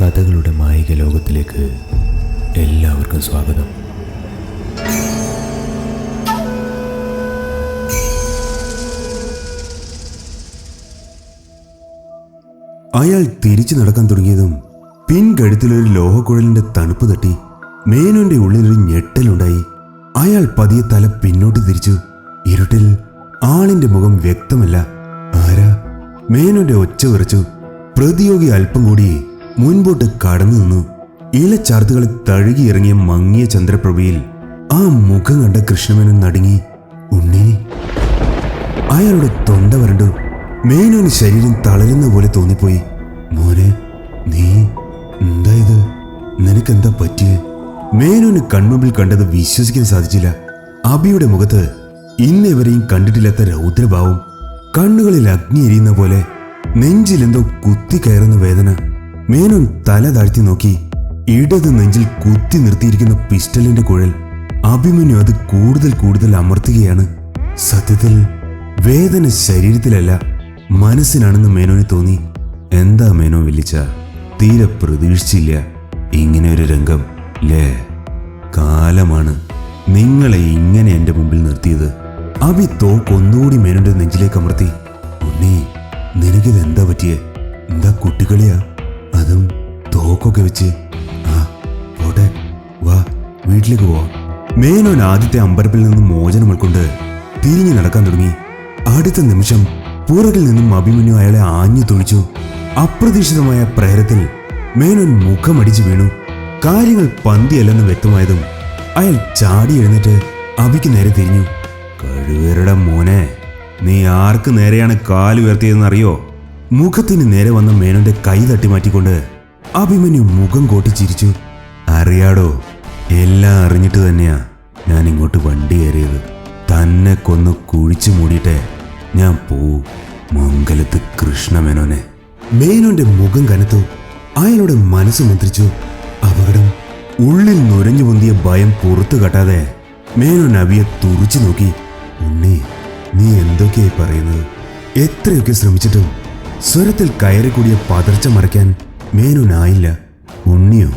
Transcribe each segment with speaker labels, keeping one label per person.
Speaker 1: കഥകളുടെ മായിക ലോകത്തിലേക്ക് എല്ലാവർക്കും സ്വാഗതം.
Speaker 2: അയാൾ തിരിച്ചു നടക്കാൻ തുടങ്ങിയതും പിൻകഴുത്തിലൊരു ലോഹക്കുഴലിന്റെ തണുപ്പ് തട്ടി മേനോന്റെ ഉള്ളിലൊരു ഞെട്ടലുണ്ടായി. അയാൾ പതിയെ തല പിന്നോട്ട് തിരിച്ചു. ഇരുട്ടിൽ ആളിന്റെ മുഖം വ്യക്തമല്ല. ആരാ? മേനോന്റെ ഒച്ച വിറച്ചു പ്രതിയോഗി അല്പം കൂടി മുൻപോട്ട് കടന്നു നിന്നു. ഇലച്ചാർത്തുകളിൽ തഴുകിയിറങ്ങിയ മങ്ങിയ ചന്ദ്രപ്രഭയിൽ ആ മുഖം കണ്ട കൃഷ്ണമേനോൻ നടുങ്ങി ഉണ്ണി. അയാളുടെ തൊണ്ട വരണ്ടു. മേനോന് ശരീരം തളരുന്ന പോലെ തോന്നിപ്പോയി. മോനെ നീ എന്താ ഇത്? നിനക്കെന്താ പറ്റിയേ? മേനോന് കൺമുമ്പിൽ കണ്ടത് വിശ്വസിക്കാൻ സാധിച്ചില്ല. അബിയുടെ മുഖത്ത് ഇന്നേവരെയും കണ്ടിട്ടില്ലാത്ത രൗദ്രഭാവം കണ്ണുകളിൽ അഗ്നി എരിയുന്ന പോലെ നെഞ്ചിലെന്തോ കുത്തി കയറുന്ന വേദന. മേനോൻ തല താഴ്ത്തി നോക്കി. ഇടത് നെഞ്ചിൽ കുത്തി നിർത്തിയിരിക്കുന്ന പിസ്റ്റലിന്റെ കുഴൽ. അഭിമന്യു അത് കൂടുതൽ കൂടുതൽ അമർത്തുകയാണ്. സത്യത്തിൽ വേദന ശരീരത്തിലല്ല മനസ്സിനാണെന്ന് മേനോന് തോന്നി. എന്താ മേനോ വിളിച്ച? തീരെ പ്രതീക്ഷിച്ചില്ല. ഇങ്ങനെ ഒരു രംഗം ലേ കാലമാണ്. നിങ്ങളെ ഇങ്ങനെ എന്റെ മുമ്പിൽ നിർത്തിയത്. അഭി തോക്ക് ഒന്നുകൂടി മേനോന്റെ നെഞ്ചിലേക്ക് അമർത്തി. ഉണ്ണി നിനക്കിത് എന്താ പറ്റിയേ? എന്താ കുട്ടികളിയാ? തോക്കൊക്കെ വെച്ച് ആ പോട്ടെ വാ വീട്ടിലേക്ക് പോവാം. മേനോൻ ആദ്യത്തെ അമ്പരപ്പിൽ നിന്നും മോചനം ഉൾക്കൊണ്ട് തിരിഞ്ഞു നടക്കാൻ തുടങ്ങി. അടുത്ത നിമിഷം പുറകിൽ നിന്നും അഭിമന്യു അയാളെ ആഞ്ഞു തൊഴിച്ചു അപ്രതീക്ഷിതമായ പ്രഹരത്തിൽ മേനോൻ മുഖമടിച്ചു വീണു. കാര്യങ്ങൾ പന്തിയല്ലെന്ന് വ്യക്തമായതും അയാൾ ചാടി എഴുന്നേറ്റ് അഭിക്ക് നേരെ തിരിഞ്ഞു. കഴിവേരുടെ മോനെ നീ ആർക്ക് നേരെയാണ് കാലുയർത്തിയതെന്നറിയോ മുഖത്തിന് നേരെ വന്ന മേനോന്റെ കൈ തട്ടി മാറ്റിക്കൊണ്ട് അഭിമന്യു മുഖം കോട്ടി ചിരിച്ചു. അറിയാടോ എല്ലാം അറിഞ്ഞിട്ട് തന്നെയാ ഞാൻ ഇങ്ങോട്ട് വണ്ടി കയറിയത്. തന്നെ കൊന്ന് കുഴിച്ചു മൂടിയിട്ടെ ഞാൻ പോവും മംഗലത്ത് കൃഷ്ണമേനോനെ മേനോന്റെ മുഖം കനത്തു. അയാളുടെ മനസ്സ് മന്ത്രിച്ചു. അപകടം. ഉള്ളിൽ നുരഞ്ഞു പൊന്തിയ ഭയം പുറത്തു കട്ടാതെ മേനോൻ അവിയെ തുറച്ചു നോക്കി. ഉണ്ണി നീ എന്തൊക്കെയായി പറയുന്നത്? എത്രയൊക്കെ ശ്രമിച്ചിട്ടും സ്വരത്തിൽ കയറിക്കൂടിയ പതർച്ച മറയ്ക്കാൻ മേനോനായില്ല ഉണ്ണിയോ?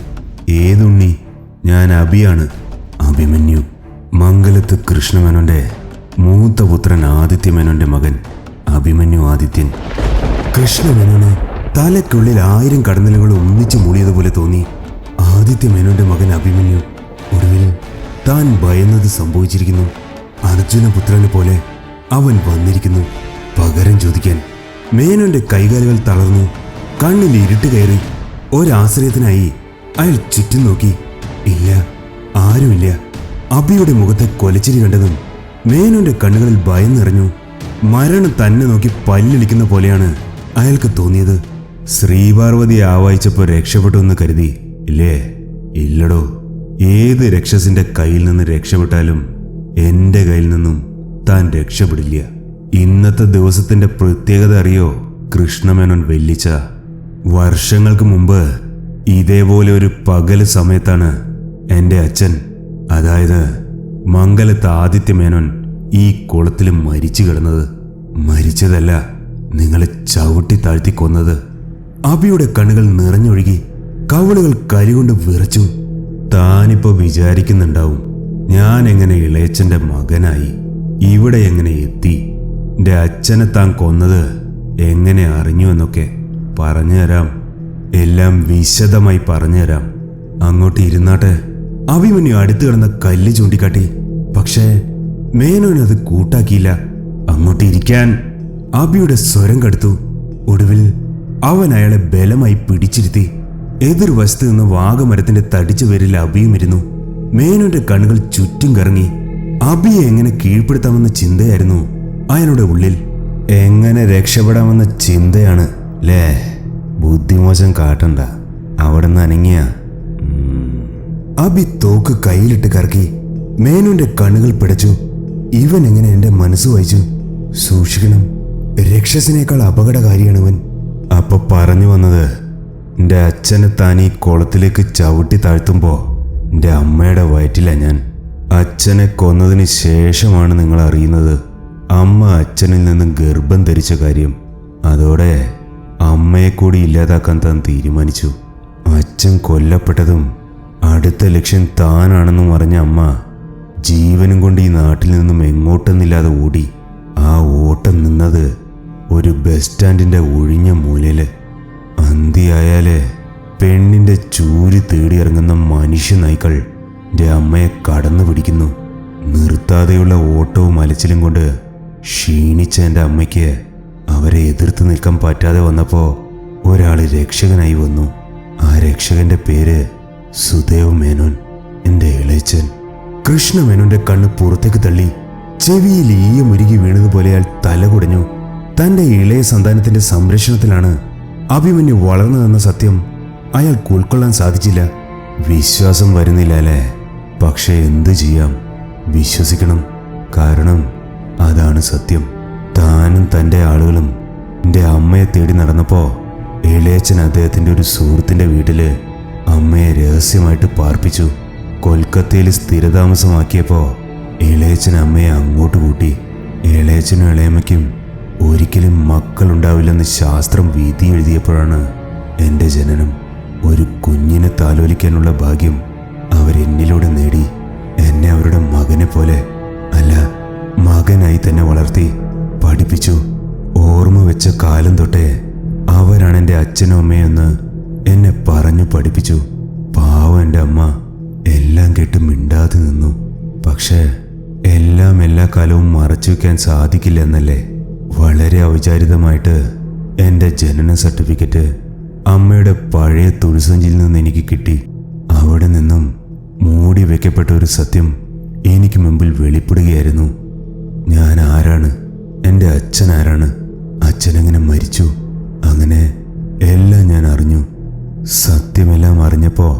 Speaker 2: ഏതുണ്ണി? ഞാൻ അഭിയാണ് അഭിമന്യു. മംഗലത്ത് കൃഷ്ണമേനോന്റെ മൂത്ത പുത്രൻ ആദിത്യമേനോന്റെ മകൻ അഭിമന്യു ആദിത്യൻ. കൃഷ്ണമേനോന് തലയ്ക്കുള്ളിൽ ആയിരം കടന്നലുകൾ ഒന്നിച്ചു മൂടിയതുപോലെ തോന്നി ആദിത്യമേനോന്റെ മകൻ അഭിമന്യു. ഒടുവിൽ താൻ ഭയന്നത് സംഭവിച്ചിരിക്കുന്നു. അർജുനപുത്രനെ പോലെ അവൻ വന്നിരിക്കുന്നു. പകരം ചോദിക്കാൻ മേനോന്റെ കൈകാലുകൾ തളർന്നു. കണ്ണിൽ ഇരുട്ട് കയറി ഒരാശ്രയത്തിനായി അയാൾ ചുറ്റും നോക്കി. ഇല്ല ആരുമില്ല. അബിയുടെ മുഖത്തെ കൊലച്ചിരി കണ്ടതും മേനോന്റെ കണ്ണുകളിൽ ഭയം നിറഞ്ഞു. മരണം തന്നെ നോക്കി പല്ലിളിക്കുന്ന പോലെയാണ് അയാൾക്ക് തോന്നിയത്. ശ്രീപാർവതി ആവായിച്ചപ്പോൾ രക്ഷപ്പെട്ടു എന്ന് കരുതി. ഇല്ലേ? ഇല്ലടോ. ഏത് രക്ഷസിന്റെ കയ്യിൽ നിന്ന് രക്ഷപ്പെട്ടാലും എന്റെ കയ്യിൽ നിന്നും താൻ രക്ഷപ്പെടില്ല. ഇന്നത്തെ ദിവസത്തിന്റെ പ്രത്യേകത അറിയോ കൃഷ്ണമേനോൻ വെല്ലിച്ച വർഷങ്ങൾക്ക് മുമ്പ് ഇതേപോലെ ഒരു പകൽ സമയത്താണ് എന്റെ അച്ഛൻ അതായത് മംഗലത്ത് ആദിത്യമേനോൻ ഈ കുളത്തിൽ മരിച്ചു കിടന്നത്. മരിച്ചതല്ല നിങ്ങളെ ചവിട്ടി താഴ്ത്തി കൊന്നത്. അബിയുടെ കണ്ണുകൾ നിറഞ്ഞൊഴുകി കവളുകൾ കരികൊണ്ട് വിറച്ചു. താനിപ്പോ വിചാരിക്കുന്നുണ്ടാവും ഞാൻ എങ്ങനെ ഇളയച്ചന്റെ മകനായി ഇവിടെ എങ്ങനെ എത്തി? എന്റെ അച്ഛനെ താൻ കൊന്നത് എങ്ങനെ അറിഞ്ഞു എന്നൊക്കെ. പറഞ്ഞുതരാം. എല്ലാം വിശദമായി പറഞ്ഞുതരാം. അങ്ങോട്ട് ഇരുന്നാട്ടെ. അഭിമന്യു അടുത്ത് കിടന്ന കല്ല് ചൂണ്ടിക്കാട്ടി. പക്ഷേ അത് കൂട്ടാക്കിയില്ല. അങ്ങോട്ട് ഇരിക്കാൻ അബിയുടെ സ്വരം കടുത്തു. ഒടുവിൽ അവൻ അയാളെ ബലമായി പിടിച്ചിരുത്തി. എതിർവശത്ത് നിന്ന് വാഗമരത്തിന്റെ തടിച്ചു പേരിൽ അബിയും ഇരുന്നു. മേനോന്റെ കണ്ണുകൾ ചുറ്റും കറങ്ങി. അബിയെ എങ്ങനെ കീഴ്പ്പെടുത്താമെന്ന ചിന്തയായിരുന്നു അയാളുടെ ഉള്ളിൽ. എങ്ങനെ രക്ഷപ്പെടാമെന്ന ചിന്തയാണ്. ലേ ബുദ്ധിമോശം കാട്ടണ്ട. അവിടെ നിന്ന് അനങ്ങിയ. അബി തോക്ക് കയ്യിലിട്ട് കറക്കി മേനുവിന്റെ കണ്ണുകൾ പിടച്ചു. ഇവൻ എങ്ങനെ എന്റെ മനസ്സ് വായിച്ചു? സൂക്ഷിക്കണം. രക്ഷസിനേക്കാൾ അപകടകാരിയാണ് ഇവൻ. അപ്പൊ പറഞ്ഞു വന്നത് എന്റെ അച്ഛനെ താൻ ഈ കുളത്തിലേക്ക് ചവിട്ടി താഴ്ത്തുമ്പോ എന്റെ അമ്മയുടെ വയറ്റില ഞാൻ. അച്ഛനെ കൊന്നതിന് ശേഷമാണ് നിങ്ങൾ അറിയുന്നത് അമ്മ അച്ഛനിൽ നിന്ന് ഗർഭം ധരിച്ച കാര്യം. അതോടെ അമ്മയെ കൂടി ഇല്ലാതാക്കാൻ താൻ തീരുമാനിച്ചു. അച്ഛൻ കൊല്ലപ്പെട്ടതും അടുത്ത ലക്ഷ്യം താനാണെന്നും അറിഞ്ഞ അമ്മ ജീവനും കൊണ്ട് ഈ നാട്ടിൽ നിന്നും എങ്ങോട്ടെന്നില്ലാതെ ഓടി ആ ഓട്ടം നിന്നത് ഒരു ബസ് സ്റ്റാൻഡിന്റെ ഒഴിഞ്ഞ മൂലയിൽ. അന്തിയായാൽ പെണ്ണിന്റെ ചൂരി തേടിയിറങ്ങുന്ന മനുഷ്യ നായ്ക്കൾ എന്റെ അമ്മയെ കടന്നു പിടിക്കുന്നു. നിർത്താതെയുള്ള ഓട്ടവും അലച്ചിലും കൊണ്ട് ക്ഷീണിച്ച എന്റെ അമ്മയ്ക്ക് അവരെ എതിർത്ത് നിൽക്കാൻ പറ്റാതെ വന്നപ്പോൾ ഒരാൾ രക്ഷകനായി വന്നു. ആ രക്ഷകന്റെ പേര് സുദേവ് മേനോൻ എന്റെ ഇളയച്ചൻ കൃഷ്ണ മേനോന്റെ കണ്ണ് പുറത്തേക്ക് തള്ളി ചെവിയിൽ ഈയമുരുകി വീണതുപോലെ അയാൾ തല കുടഞ്ഞു. തന്റെ ഇളയ സന്താനത്തിന്റെ സംരക്ഷണത്തിലാണ് അഭിമന്യു വളർന്നതെന്ന സത്യം അയാൾക്ക് ഉൾക്കൊള്ളാൻ സാധിച്ചില്ല. വിശ്വാസം വരുന്നില്ല അല്ലേ? പക്ഷെ എന്തു ചെയ്യാം? വിശ്വസിക്കണം. കാരണം അതാണ് സത്യം. താനും തന്റെ ആളുകളും എന്റെ അമ്മയെ തേടി നടന്നപ്പോൾ ഇളയച്ചൻ അദ്ദേഹത്തിന്റെ ഒരു സുഹൃത്തിന്റെ വീട്ടിൽ അമ്മയെ രഹസ്യമായിട്ട് പാർപ്പിച്ചു. കൊൽക്കത്തയിൽ സ്ഥിരതാമസമാക്കിയപ്പോൾ ഇളയച്ചൻ അമ്മയെ അങ്ങോട്ട് കൂട്ടി. ഇളയച്ചനും ഇളയമ്മയ്ക്കും ഒരിക്കലും മക്കളുണ്ടാവില്ലെന്ന് ശാസ്ത്രം വീതി എഴുതിയപ്പോഴാണ് എന്റെ ജനനം. ഒരു കുഞ്ഞിനെ താലോലിക്കാനുള്ള ഭാഗ്യം അവരെന്നിലൂടെ നേടി. എന്നെ അവരുടെ മകനെ പോലെ അല്ല മകനായി തന്നെ വളർത്തി. പഠിപ്പിച്ചു. ഓർമ്മ വെച്ച കാലം തൊട്ടേ അവരാണ് എന്റെ അച്ഛനും അമ്മയെന്ന് എന്നെ പറഞ്ഞു പഠിപ്പിച്ചു. പാവം എന്റെ അമ്മ. എല്ലാം കേട്ട് മിണ്ടാതെ നിന്നു. പക്ഷേ എല്ലാം എല്ലാ കാലവും മറച്ചു വയ്ക്കാൻ സാധിക്കില്ല എന്നല്ലേ? വളരെ ഔചാരിതമായിട്ട് എന്റെ ജനന സർട്ടിഫിക്കറ്റ് അമ്മയുടെ പഴയ തുണിസഞ്ചിയിൽ നിന്ന് എനിക്ക് കിട്ടി. അവിടെ നിന്നും മൂടി വെക്കപ്പെട്ട ഒരു സത്യം എനിക്ക് മുമ്പിൽ വെളിപ്പെടുകയായിരുന്നു. ഞാൻ ആരാണ്? എന്റെ അച്ഛൻ ആരാണ് അച്ഛനെങ്ങനെ മരിച്ചു? അങ്ങനെ എല്ലാം ഞാൻ അറിഞ്ഞു. സത്യമെല്ലാം അറിഞ്ഞപ്പോൾ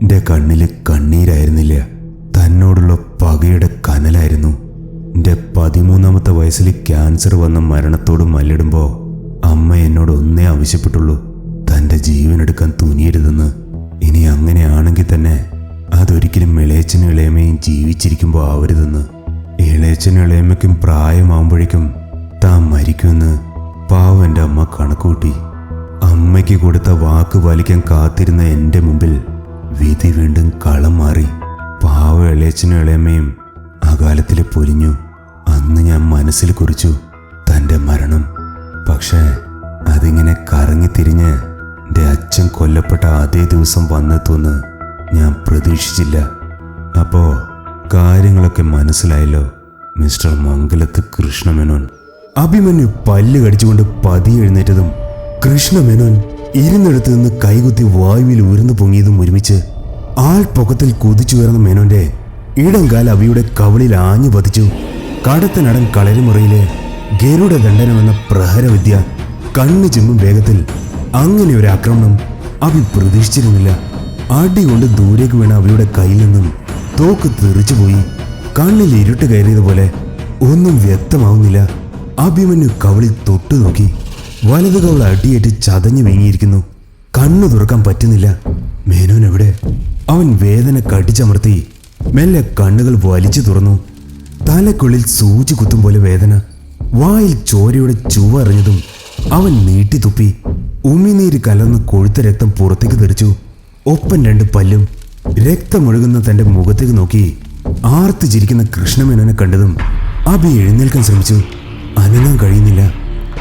Speaker 2: എന്റെ കണ്ണിൽ കണ്ണീരായിരുന്നില്ല. തന്നോടുള്ള പകയുടെ കനലായിരുന്നു. എന്റെ പതിമൂന്നാമത്തെ വയസ്സിൽ ക്യാൻസർ വന്ന മരണത്തോട് മല്ലിടുമ്പോൾ അമ്മ എന്നോട് ഒന്നേ ആവശ്യപ്പെട്ടുള്ളൂ. തന്റെ ജീവനെടുക്കാൻ തുനിയരുതെന്ന്. ഇനി അങ്ങനെയാണെങ്കിൽ തന്നെ അതൊരിക്കലും ഇളയച്ചനും ഇളയമ്മയും ജീവിച്ചിരിക്കുമ്പോൾ ആവരുതെന്ന്. ഇളയച്ചനും ഇളയമ്മയ്ക്കും പ്രായമാകുമ്പോഴേക്കും താൻ മരിക്കുമെന്ന് പാവം എന്റെ അമ്മ കണക്കുകൂട്ടി. അമ്മയ്ക്ക് കൊടുത്ത വാക്ക് പാലിക്കാൻ കാത്തിരുന്ന എന്റെ മുമ്പിൽ വിധി വീണ്ടും കളം മാറി. പാവ ഇളയച്ചനും ഇളയമ്മയും അകാലത്തിൽ പൊലിഞ്ഞു. അന്ന് ഞാൻ മനസ്സിൽ കുറിച്ചു തന്റെ മരണം. പക്ഷേ അതിങ്ങനെ കറങ്ങി തിരിഞ്ഞ് എന്റെ അച്ഛൻ കൊല്ലപ്പെട്ട അതേ ദിവസം വന്നെത്തുമെന്ന് ഞാൻ പ്രതീക്ഷിച്ചില്ല. അപ്പോൾ കാര്യങ്ങളൊക്കെ മനസ്സിലായല്ലോ മിസ്റ്റർ മംഗലത്ത് കൃഷ്ണമേനോൻ. അഭിമന്യു പല്ല് കടിച്ചുകൊണ്ട് പതിയെ എഴുന്നേറ്റതും കൃഷ്ണമേനോൻ ഇരുന്നെടുത്തു നിന്ന് കൈകുത്തി വായുവിൽ ഉയർന്നു പൊങ്ങിയതും ഒരുമിച്ച് ആൾപ്പൊക്കത്തിൽ കുതിച്ചുയർന്ന മേനോന്റെ ഇടംകാൽ അവിയുടെ കവളിൽ ആഞ്ഞു പതിച്ചു. കടത്തനടൻ കളരിമുറയിലെ ഗരുഡ ദണ്ഡനമെന്ന പ്രഹരവിദ്യ കണ്ണു ചിമ്മും വേഗത്തിൽ അങ്ങനെ ഒരു ആക്രമണം അഭി പ്രതീക്ഷിച്ചിരുന്നില്ല. അടി കൊണ്ട് ദൂരേക്ക് വീണ അവയുടെ കയ്യിൽ നിന്നും തോക്ക് തെറിച്ചുപോയി. കണ്ണിൽ ഇരുട്ട് കയറിയതുപോലെ ഒന്നും വ്യക്തമാവുന്നില്ല. അഭിമന്യു കവളിൽ തൊട്ടു നോക്കി. വലത് കവൾ അടിയേറ്റ് ചതഞ്ഞു വീങ്ങിയിരിക്കുന്നു. കണ്ണു തുറക്കാൻ പറ്റുന്നില്ല. മേനോൻ എവിടെ? അവൻ വേദന കടിച്ചമർത്തി. മെല്ലെ കണ്ണുകൾ വലിച്ചു തുറന്നു. തലക്കുള്ളിൽ സൂചി കുത്തും പോലെ വേദന. വായിൽ ചോരയുടെ ചുവറിഞ്ഞതും അവൻ നീട്ടിത്തുപ്പി ഉമിനീര് കലർന്ന കൊഴുത്ത രക്തം പുറത്തേക്ക് തെറിച്ചു. ഒപ്പം രണ്ട് പല്ലും രക്തമൊഴുകുന്ന തന്റെ മുഖത്തേക്ക് നോക്കി. ആർത്ത് ചിരിക്കുന്ന കൃഷ്ണമേനോനെ കണ്ടതും അഭി എഴുന്നേൽക്കാൻ ശ്രമിച്ചു. അനങ്ങാൻ കഴിയുന്നില്ല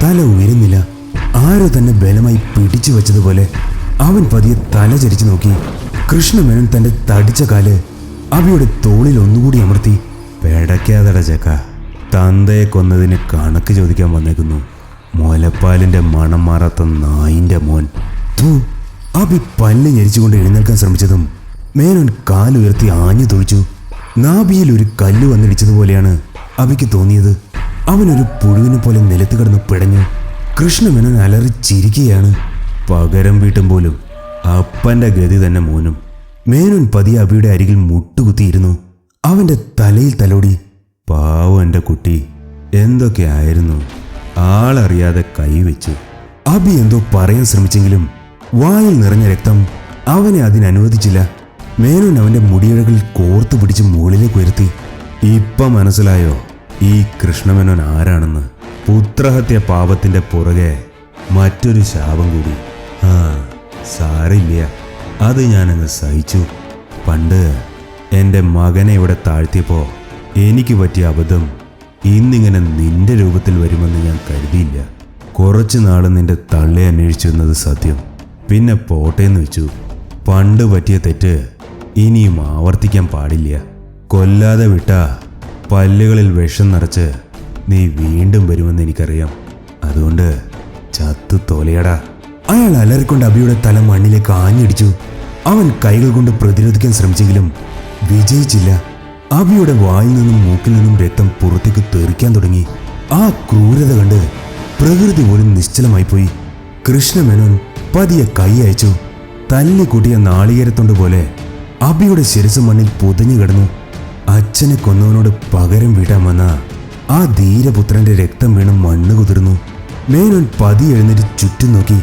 Speaker 2: തല ഉയരുന്നില്ല. ആരോ തന്നെ ബലമായി പിടിച്ചു വെച്ചതുപോലെ അവൻ പതിയെ തല ചരിച്ചു നോക്കി. കൃഷ്ണമേനൻ തന്റെ തടിച്ച കാൽ അവയുടെ തോളിൽ ഒന്നുകൂടി അമർത്തി. പേടയ്ക്കാതട ചക്ക. തന്തയെ കൊന്നതിന് കണക്ക് ചോദിക്കാൻ വന്നേക്കുന്നു. മുലപ്പാലിന്റെ മണം മാറാത്ത നായിന്റെ മോൻ. തൂ അഭി പല്ല് ഞെരിച്ചുകൊണ്ട് എഴുന്നേൽക്കാൻ ശ്രമിച്ചതും മേനോൻ കാലുയർത്തി ആഞ്ഞു തൊഴിച്ചു നാഭിയിൽ ഒരു കല്ല് വന്നിടിച്ചതുപോലെയാണ് അഭിക്ക് തോന്നിയത്. അവനൊരു പുഴുവിനെ പോലെ നിലത്ത് കിടന്ന് പിടഞ്ഞു കൃഷ്ണമേനോൻ അലറി ചിരിക്കുകയാണ് പകരം വീട്ടും പോലും അപ്പന്റെ ഗതി തന്നെ മോനും. മേനോൻ പതിയെ അബിയുടെ അരികിൽ മുട്ടുകുത്തിയിരുന്നു. അവന്റെ തലയിൽ തലോടി പാവം എന്റെ കുട്ടി എന്തൊക്കെയായിരുന്നു? ആളറിയാതെ കൈവച്ചു അബി എന്തോ പറയാൻ ശ്രമിച്ചെങ്കിലും വായിൽ നിറഞ്ഞ രക്തം അവനെ അതിനനുവദിച്ചില്ല. മേനോൻ അവന്റെ മുടിയിഴകളിൽ കോർത്തു പിടിച്ച് മുകളിലേക്ക് ഉയർത്തി ഇപ്പം മനസ്സിലായോ? ഈ കൃഷ്ണമേനോൻ ആരാണെന്ന് പുത്രഹത്യ പാപത്തിന്റെ പുറകെ മറ്റൊരു ശാപം കൂടി. ആ സാരില്ല അത് ഞാനങ്ങ് സഹിച്ചു. പണ്ട് എന്റെ മകനെ ഇവിടെ താഴ്ത്തിയപ്പോൾ എനിക്ക് പറ്റിയ അബദ്ധം ഇന്നിങ്ങനെ നിന്റെ രൂപത്തിൽ വരുമെന്ന് ഞാൻ കരുതിയില്ല. കുറച്ചു നാൾ നിന്റെ തള്ളെ അന്വേഷിച്ചിരുന്നത് സത്യം. പിന്നെ പോട്ടേന്ന് വെച്ചു. പണ്ട് പറ്റിയ തെറ്റ് ഇനിയും ആവർത്തിക്കാൻ പാടില്ല. കൊല്ലാതെ വിട്ടാ പല്ലുകളിൽ വിഷം നിറച്ച് നീ വീണ്ടും വരുമെന്ന് എനിക്കറിയാം. അതുകൊണ്ട് ചത്തു തോലയടാ. അയാൾ അലറിക്കൊണ്ട് അബിയുടെ തല മണ്ണിലേക്ക് ആഞ്ഞടിച്ചു അവൻ കൈകൾ കൊണ്ട് പ്രതിരോധിക്കാൻ ശ്രമിച്ചെങ്കിലും വിജയിച്ചില്ല. അബിയുടെ വായിൽ നിന്നും മൂക്കിൽ നിന്നും രക്തം പുറത്തേക്ക് തെറിക്കാൻ തുടങ്ങി. ആ ക്രൂരത കണ്ട് പ്രകൃതി പോലും നിശ്ചലമായി പോയി കൃഷ്ണമേനോൻ പതിയെ കൈ അയച്ചു. തല്ലിക്കൂട്ടിയ നാളികേരത്തൊണ്ട് പോലെ അബിയുടെ ശിരസ് മണ്ണിൽ പൊതിഞ്ഞു കിടന്നു. അച്ഛനെ കൊന്നവനോട് പകരം വീട്ടാൻ വന്ന ആ ധീരപുത്രന്റെ രക്തം വീണ് മണ്ണ് കുതിർന്നു. മേനോൻ പതി എഴുന്നേറ്റ് ചുറ്റും നോക്കി.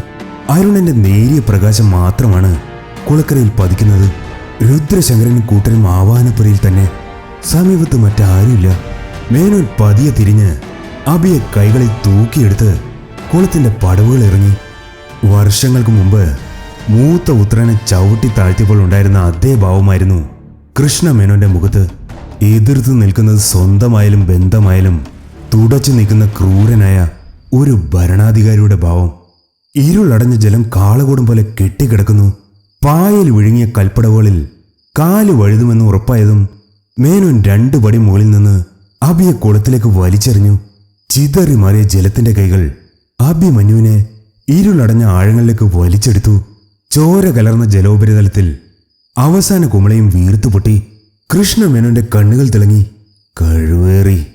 Speaker 2: അരുണന്റെ നേരിയ പ്രകാശം മാത്രമാണ് കുളക്കരയിൽ പതിക്കുന്നത്. രുദ്രശങ്കരനും കൂട്ടരും ആവാനപ്പുരയിൽ തന്നെ. സമീപത്ത് മറ്റാരുമില്ല. മേനോൻ പതിയെ തിരിഞ്ഞ് അബിയെ കൈകളിൽ തൂക്കിയെടുത്ത് കുളത്തിന്റെ പടവുകൾ ഇറങ്ങി. വർഷങ്ങൾക്ക് മുമ്പ് മൂത്ത ഉത്രനെ ചവിട്ടി താഴ്ത്തിയപ്പോൾ ഉണ്ടായിരുന്ന അതേ ഭാവമായിരുന്നു കൃഷ്ണ മേനോന്റെ മുഖത്ത്. എതിർത്ത് നിൽക്കുന്നത് സ്വന്തമായാലും ബന്ധമായാലും തുടച്ചു നിൽക്കുന്ന ക്രൂരനായ ഒരു ഭരണാധികാരിയുടെ ഭാവം. ഇരുളടഞ്ഞ ജലം കാളകൂടം പോലെ കെട്ടിക്കിടക്കുന്നു. പായൽ വിഴുങ്ങിയ കൽപ്പടവുകളിൽ കാൽ വഴുതുമെന്ന് ഉറപ്പായതും മേനോൻ രണ്ടു പടി മുകളിൽ നിന്ന് അബിയെ കുളത്തിലേക്ക് വലിച്ചെറിഞ്ഞു. ചിതറി മാറിയ ജലത്തിന്റെ കൈകൾ അഭിമന്യുവിനെ ഇരുളടഞ്ഞ ആഴങ്ങളിലേക്ക് വലിച്ചെടുത്തു. ചോര കലർന്ന ജലോപരിതലത്തിൽ അവസാന കുമളയും വീർത്തുപൊട്ടി. കൃഷ്ണമേനോന്റെ കണ്ണുകൾ തിളങ്ങി കഴിവേറി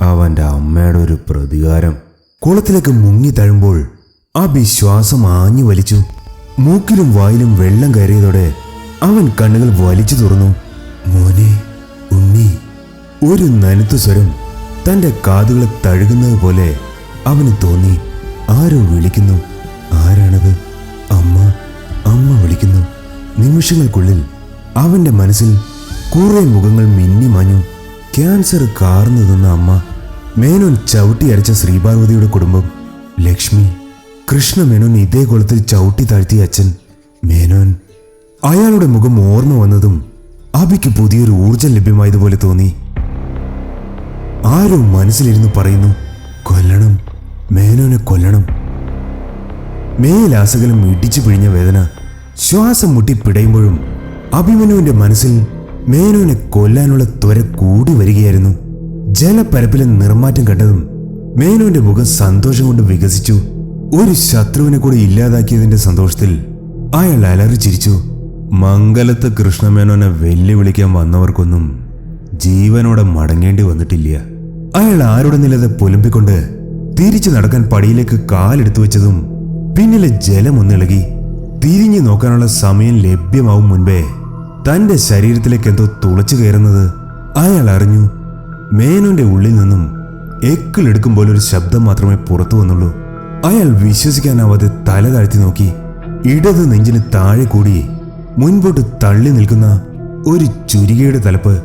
Speaker 2: അവന്റെ അമ്മയുടെ ഒരു പ്രതികാരം. കുളത്തിലേക്ക് മുങ്ങി തഴുമ്പോൾ അബി ശ്വാസം ആഞ്ഞു വലിച്ചു. മൂക്കിലും വായിലും വെള്ളം കയറിയതോടെ അവൻ കണ്ണുകൾ വലിച്ചു തുറന്നു. മോനെ ഉണ്ണി. ഒരു നനുത്തു സ്വരം തന്റെ കാതുകളെ തഴുകുന്നത് പോലെ അവന് തോന്നി. ആരോ വിളിക്കുന്നു. ആരാണത്? അമ്മ അമ്മ വിളിക്കുന്നു. നിമിഷങ്ങൾക്കുള്ളിൽ അവന്റെ മനസ്സിൽ കുറെ മുഖങ്ങൾ മിന്നിമാഞ്ഞു ക്യാൻസർ കാർന്നു നിന്ന അമ്മ മേനോൻ ചവിട്ടി അരച്ച ശ്രീപാർവതിയുടെ കുടുംബം. ലക്ഷ്മി കൃഷ്ണ മേനോൻ ഇതേ കുളത്തിൽ ചവിട്ടി താഴ്ത്തിയ അച്ഛൻ മേനോൻ. അയാളുടെ മുഖം ഓർമ്മ വന്നതും അബിക്ക് പുതിയൊരു ഊർജം ലഭ്യമായതുപോലെ തോന്നി. ആരോ മനസ്സിലിരുന്ന് പറയുന്നു കൊല്ലണം മേനോനെ കൊല്ലണം. മേലാസകലം ഇടിച്ചു പിഴിഞ്ഞ വേദന ശ്വാസം മുട്ടി പിടയുമ്പോഴും അഭിമനുവിന്റെ മനസ്സിൽ മേനോനെ കൊല്ലാനുള്ള ത്വര കൂടി വരികയായിരുന്നു. ജലപ്പരപ്പിലെ നിർമാറ്റം കണ്ടതും മേനോന്റെ മുഖം സന്തോഷം കൊണ്ട് വികസിച്ചു. ഒരു ശത്രുവിനെ കൂടെ ഇല്ലാതാക്കിയതിന്റെ സന്തോഷത്തിൽ അയാൾ അലറി ചിരിച്ചു. മംഗലത്ത് കൃഷ്ണമേനോനെ വെല്ലുവിളിക്കാൻ വന്നവർക്കൊന്നും ജീവനോടെ മടങ്ങേണ്ടി വന്നിട്ടില്ല. അയാൾ ആരുടെ നിലതെ പുലമ്പിക്കൊണ്ട് തിരിച്ചു നടക്കാൻ പടിയിലേക്ക് കാലെടുത്തു വെച്ചതും പിന്നിലെ ജലം ഒന്നിളകി തിരിഞ്ഞു നോക്കാനുള്ള സമയം ലഭ്യമാവും മുൻപേ തന്റെ ശരീരത്തിലേക്ക് എന്തോ തുളച്ചു കയറുന്നത് അയാൾ അറിഞ്ഞു. മേനോന്റെ ഉള്ളിൽ നിന്നും എക്കിലെടുക്കുമ്പോൾ ഒരു ശബ്ദം മാത്രമേ പുറത്തു വന്നുള്ളൂ. അയാൾ വിശ്വസിക്കാനാവാതെ തല താഴ്ത്തി നോക്കി. ഇടത് നെഞ്ചിന് താഴെ കൂടി മുൻപോട്ട് തള്ളി നിൽക്കുന്ന ഒരു ചുരികയുടെ തലപ്പ്.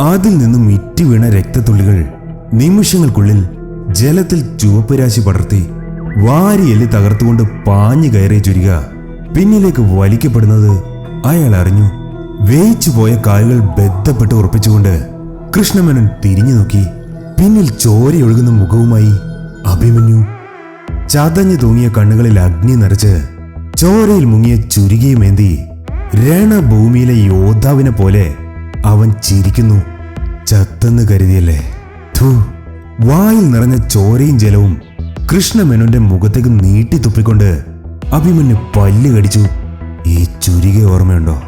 Speaker 2: അതിൽ നിന്നും ഇറ്റി വീണ രക്തത്തുള്ളികൾ നിമിഷങ്ങൾക്കുള്ളിൽ ജലത്തിൽ ചുവപ്പ് രാശി പടർത്തി വാരിയെല്ലി തകർത്തുകൊണ്ട് പാഞ്ഞു കയറിയ ചുരിക പിന്നിലേക്ക് വലിക്കപ്പെടുന്നത് അയാൾ അറിഞ്ഞു. വേയിച്ചു പോയ കാലുകൾ ബന്ധപ്പെട്ട് ഉറപ്പിച്ചുകൊണ്ട് കൃഷ്ണമേനൻ തിരിഞ്ഞു നോക്കി. പിന്നിൽ ചോരയൊഴുകുന്ന മുഖവുമായി അഭിമന്യു ചതഞ്ഞു തൂങ്ങിയ കണ്ണുകളിൽ അഗ്നി നിറച്ച് ചോരയിൽ മുങ്ങിയ ചുരുകിയുമേന്തി രണഭൂമിയിലെ യോദ്ധാവിനെ പോലെ അവൻ ചിരിക്കുന്നു. ചത്തെന്ന് കരുതിയല്ലേ? ധൂ വായിൽ നിറഞ്ഞ ചോരയും ജലവും കൃഷ്ണമേനോന്റെ മുഖത്തേക്ക് നീട്ടി തുപ്പിക്കൊണ്ട് അഭിമന്യു പല്ല് കടിച്ചു. ഈ ചുരുകെ ഓർമ്മയുണ്ടോ?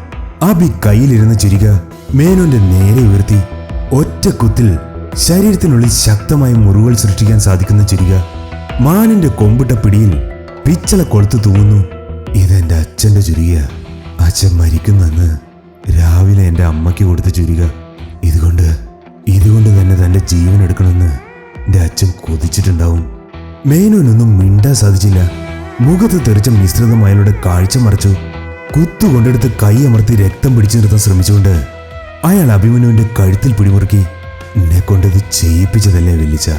Speaker 2: അഭി കയ്യിലിരുന്ന ചിരിക മേനോന്റെ നേരെ ഉയർത്തി ഒറ്റ കുത്തിൽ ശരീരത്തിനുള്ളിൽ ശക്തമായ മുറിവുകൾ സൃഷ്ടിക്കാൻ സാധിക്കുന്ന ചിരിക. മാനിന്റെ കൊമ്പിട്ട പിടിയിൽ പിച്ചള കൊളുത്തു തൂങ്ങുന്നു. ഇതെന്റെ അച്ഛന്റെ ചുരിക. അച്ഛൻ മരിക്കുന്നെന്ന് രാവിലെ എന്റെ അമ്മയ്ക്ക് കൊടുത്ത ചുരിക. ഇതുകൊണ്ട് ഇതുകൊണ്ട് തന്നെ തന്റെ ജീവൻ എടുക്കണമെന്ന് എന്റെ അച്ഛൻ കൊതിച്ചിട്ടുണ്ടാവും. മേനോനൊന്നും മിണ്ടാൻ സാധിച്ചില്ല. മുഖത്ത് തെറിച്ച മിശ്രിതം അയാളുടെ കാഴ്ച മറച്ചു. കുത്തുകൊണ്ടെടുത്ത് കൈ അമർത്തി രക്തം പിടിച്ചു നിർത്താൻ ശ്രമിച്ചുകൊണ്ട് അയാൾ അഭിമന്യുവിന്റെ കഴുത്തിൽ പിടിമുറുക്കി എന്നെ കൊണ്ടത് ചെയ്യിപ്പിച്ചതല്ലേ വെല്ലിച്ച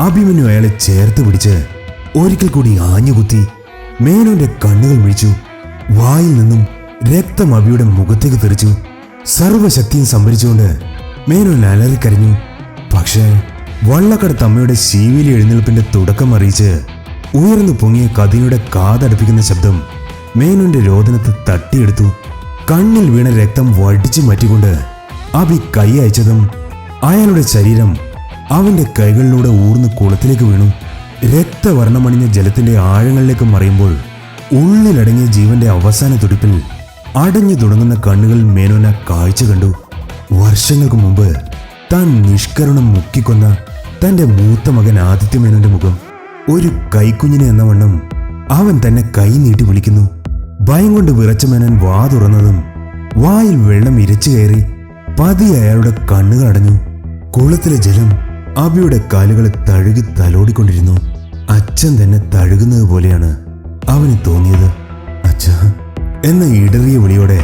Speaker 2: അഭിമന്യു അയാളെ ചേർത്ത് പിടിച്ച് ഒരിക്കൽ കൂടി ആഞ്ഞുകുത്തി മേനോന്റെ കണ്ണുകൾ മിഴിച്ചു വായിൽ നിന്നും രക്തം അഭിയുടെ മുഖത്തേക്ക് തെറിച്ചു സർവശക്തിയും സംഭരിച്ചുകൊണ്ട് മേനോൻ അലറിക്കരഞ്ഞു. പക്ഷേ വള്ളക്കടത്ത് അമ്മയുടെ ശീവിലി എഴുന്നേൽപ്പിന്റെ തുടക്കം അറിയിച്ച് ഉയർന്നു പൊങ്ങിയ കഥയുടെ കാതടുപ്പിക്കുന്ന ശബ്ദം മേനോന്റെ രോദനത്തെ തട്ടിയെടുത്തു. കണ്ണിൽ വീണ രക്തം വടിച്ചു മാറ്റിക്കൊണ്ട് അബി കൈ അയച്ചതും അയാളുടെ ശരീരം അവന്റെ കൈകളിലൂടെ ഊർന്ന് കുളത്തിലേക്ക് വീണു. രക്തവർണമണിഞ്ഞ ജലത്തിന്റെ ആഴങ്ങളിലേക്ക് മറിയുമ്പോൾ ഉള്ളിലടങ്ങിയ ജീവന്റെ അവസാന തുടിപ്പിൽ അടഞ്ഞു തുടങ്ങുന്ന കണ്ണുകൾ മേനോന കാഴ്ച കണ്ടു. വർഷങ്ങൾക്ക് മുമ്പ് താൻ നിഷ്കരണം മുക്കിക്കൊന്ന തന്റെ മൂത്ത മകൻ ആദിത്യ മേനോന്റെ മുഖം. ഒരു കൈക്കുഞ്ഞിനെ എന്ന വണ്ണം അവൻ തന്നെ കൈ നീട്ടി വിളിക്കുന്നു. ഭയം കൊണ്ട് വിറച്ച മേനൻ വാ തുറന്നതും വായിൽ വെള്ളം ഇരച്ചു കയറി പതി അയാളുടെ കണ്ണുകൾ അടഞ്ഞു. കുളത്തിലെ ജലം അബിയുടെ കാലുകളെ തഴുകി തലോടിക്കൊണ്ടിരുന്നു. അച്ഛൻ തന്നെ തഴുകുന്നത് പോലെയാണ് അവന് തോന്നിയത്. അച്ഛ എന്ന ഇടറിയ വിളിയോടെ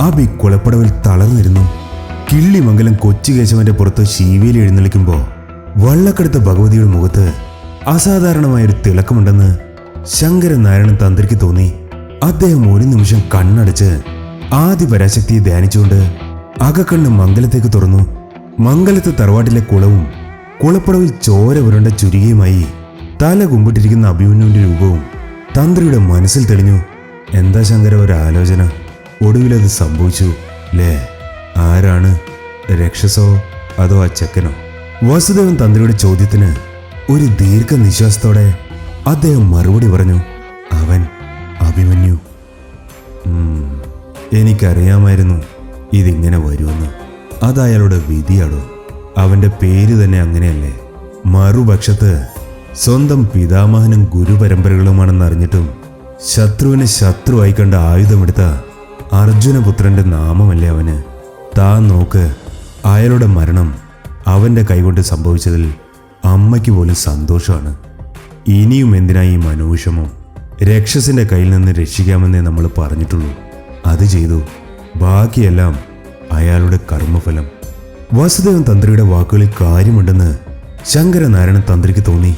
Speaker 2: അബി കുളപ്പടവിൽ തളർന്നിരുന്നു. കിള്ളിമംഗലം കൊച്ചുകേശവന്റെ പുറത്ത് ശീവേലി എഴുന്നള്ളിക്കുമ്പോൾ വള്ളക്കടുത്ത ഭഗവതിയുടെ മുഖത്ത് അസാധാരണമായൊരു തിളക്കമുണ്ടെന്ന് ശങ്കരനാരായണൻ തന്ത്രിക്ക് തോന്നി. അദ്ദേഹം ഒരു നിമിഷം കണ്ണടച്ച് ആദ്യ പരാശക്തിയെ ധ്യാനിച്ചുകൊണ്ട് അകക്കണ്ണ് മംഗലത്തേക്ക് തുറന്നു. മംഗലത്ത് തറവാട്ടിലെ കുളവും കുളപ്പടവിൽ ചോര പുരണ്ട ചുരുകയുമായി തല കുമ്പിട്ടിരിക്കുന്ന അഭിമന്യുവിന്റെ രൂപവും തന്ത്രിയുടെ മനസ്സിൽ തെളിഞ്ഞു. എന്താ ശങ്കര ഒരു ആലോചന? ഒടുവിലത് സംഭവിച്ചു. ലേ ആരാണ്? രക്ഷസോ അതോ അച്ചക്കനോ ചെക്കനോ? വസുദേവൻ തന്ത്രിയുടെ ചോദ്യത്തിന് ഒരു ദീർഘനിശ്വാസത്തോടെ അദ്ദേഹം മറുപടി പറഞ്ഞു. അവൻ അഭിമന്യു. എനിക്കറിയാമായിരുന്നു ഇതിങ്ങനെ വരുമെന്ന്. അതയാളുടെ വിധിയാടോ? അവന്റെ പേര് തന്നെ അങ്ങനെയല്ലേ? മറുപക്ഷത്ത് സ്വന്തം പിതാമഹനും ഗുരുപരമ്പരകളുമാണെന്ന് അറിഞ്ഞിട്ടും ശത്രുവിനെ ശത്രുവായി കണ്ട ആയുധമെടുത്ത അർജുനപുത്രന്റെ നാമമല്ലേ അവന്? താൻ നോക്ക് അയാളുടെ മരണം അവന്റെ കൈകൊണ്ട് സംഭവിച്ചതിൽ അമ്മയ്ക്ക് പോലും സന്തോഷമാണ്. ഇനിയും എന്തിനായി ഈ രക്ഷസിന്റെ കയ്യിൽ നിന്ന് രക്ഷിക്കാമെന്നേ നമ്മൾ പറഞ്ഞിട്ടുള്ളൂ. അത് ചെയ്തു. ബാക്കിയെല്ലാം അയാളുടെ കർമ്മഫലം. വാസുദേവൻ തന്ത്രിയുടെ വാക്കുകളിൽ കാര്യമുണ്ടെന്ന് ശങ്കരനാരായണൻ തന്ത്രിക്ക് തോന്നി.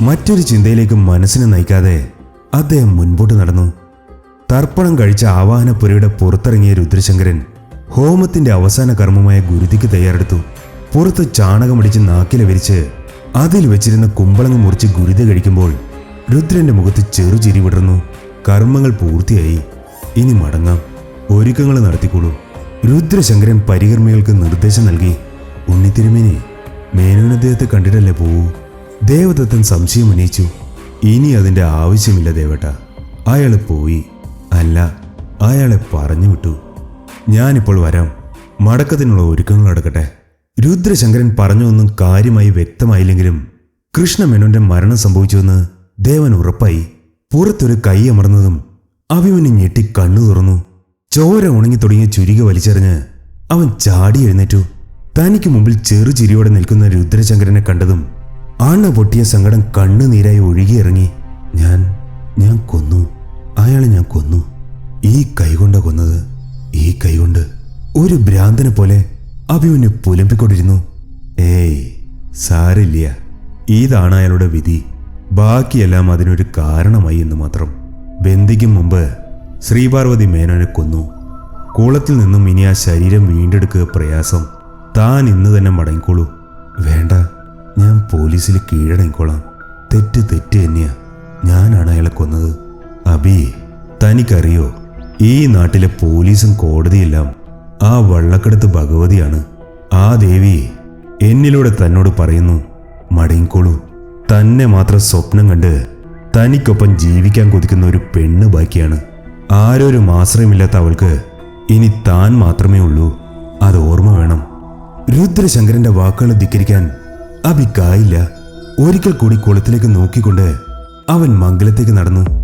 Speaker 2: മറ്റൊരു ചിന്തയിലേക്ക് മനസ്സിനെ നയിക്കാതെ അദ്ദേഹം മുൻപോട്ട് നടന്നു. തർപ്പണം കഴിച്ച ആവാഹനപ്പുരയുടെ പുറത്തിറങ്ങിയ രുദ്രശങ്കരൻ ഹോമത്തിന്റെ അവസാന കർമ്മമായ ഗുരുതിക്ക് തയ്യാറെടുത്തു. പുറത്ത് ചാണകമടിച്ച് നാക്കിലെ വിരിച്ച് അതിൽ വെച്ചിരുന്ന കുമ്പളങ്ങ് മുറിച്ച് ഗുരുതി കഴിക്കുമ്പോൾ രുദ്രന്റെ മുഖത്ത് ചെറുചിരി വിടർന്നു. കർമ്മങ്ങൾ പൂർത്തിയായി. ഇനി മടങ്ങാം. ഒരുക്കങ്ങൾ നടത്തിക്കോളൂ രുദ്രശങ്കരൻ പരികർമ്മികൾക്ക് നിർദ്ദേശം നൽകി ഉണ്ണിത്തിരുമേനി മേനോൻ അദ്ദേഹത്തെ കണ്ടിട്ടല്ലേ പോവൂ? ദേവദത്തൻ സംശയം ഉന്നയിച്ചു. ഇനി അതിന്റെ ആവശ്യമില്ല ദേവട്ട. അയാൾ പോയി. അല്ല അയാളെ പറഞ്ഞു വിട്ടു. ഞാനിപ്പോൾ വരാം. മടക്കത്തിനുള്ള ഒരുക്കങ്ങൾ അടക്കട്ടെ രുദ്രശങ്കരൻ പറഞ്ഞൊന്നും കാര്യമായി വ്യക്തമായില്ലെങ്കിലും കൃഷ്ണമേനോന്റെ മരണം സംഭവിച്ചുവെന്ന് ദേവൻ ഉറപ്പായി പുറത്തൊരു കൈയമർന്നതും അഭിമന്യു ഞെട്ടി കണ്ണു തുറന്നു. ചോര ഉണങ്ങി തുടങ്ങിയ ചുരിക വലിച്ചെറിഞ്ഞ് അവൻ ചാടി എഴുന്നേറ്റു. തനിക്ക് മുമ്പിൽ ചെറുചിരിയോടെ നിൽക്കുന്ന രുദ്രശങ്കരനെ കണ്ടതും ആണ പൊട്ടിയ സങ്കടം കണ്ണുനീരായി ഒഴുകിയിറങ്ങി. ഞാൻ ഞാൻ കൊന്നു. അയാളെ ഞാൻ കൊന്നു. ഈ കൈകൊണ്ട കൊന്നത്. ഈ കൈകൊണ്ട് ഒരു ഭ്രാന്തനെ പോലെ അഭിമന്യു പുലമ്പിക്കൊണ്ടിരുന്നു. ഏയ് സാരില്ല ഇതാണ് അയാളുടെ വിധി. ബാക്കിയെല്ലാം അതിനൊരു കാരണമായി എന്ന് മാത്രം ബന്ധിക്കും മുമ്പ് ശ്രീപാർവതി മേനോനെ കൊന്നു. കൂളത്തിൽ നിന്നും ഇനി ആ ശരീരം വീണ്ടെടുക്കുക പ്രയാസം താൻ ഇന്ന് തന്നെ മടങ്ങിക്കോളൂ. വേണ്ട ഞാൻ പോലീസിൽ കീഴടങ്ങിക്കോളാം. തെറ്റ് തെറ്റ് തന്നെയാ. ഞാനാണ് അയാളെ കൊന്നത്. അബി തനിക്കറിയോ ഈ നാട്ടിലെ പോലീസും കോടതിയെല്ലാം ആ വള്ളക്കടത്ത് ഭഗവതിയാണ്. ആ ദേവി എന്നിലൂടെ തന്നോട് പറയുന്നു മടങ്ങിക്കോളൂ. തന്നെ മാത്രം സ്വപ്നം കണ്ട് തനിക്കൊപ്പം ജീവിക്കാൻ കൊതിക്കുന്ന ഒരു പെണ്ണ് ബാക്കിയാണ്. ആരോരും ആശ്രയമില്ലാത്ത അവൾക്ക് ഇനി താൻ മാത്രമേ ഉള്ളൂ. അത് ഓർമ്മ വേണം. രുദ്രശങ്കരന്റെ വാക്കുകൾ ധിക്കരിക്കാൻ അഭിക്കായില്ല ഒരിക്കൽ കൂടി കുളത്തിലേക്ക് നോക്കിക്കൊണ്ട് അവൻ മംഗലത്തേക്ക് നടന്നു.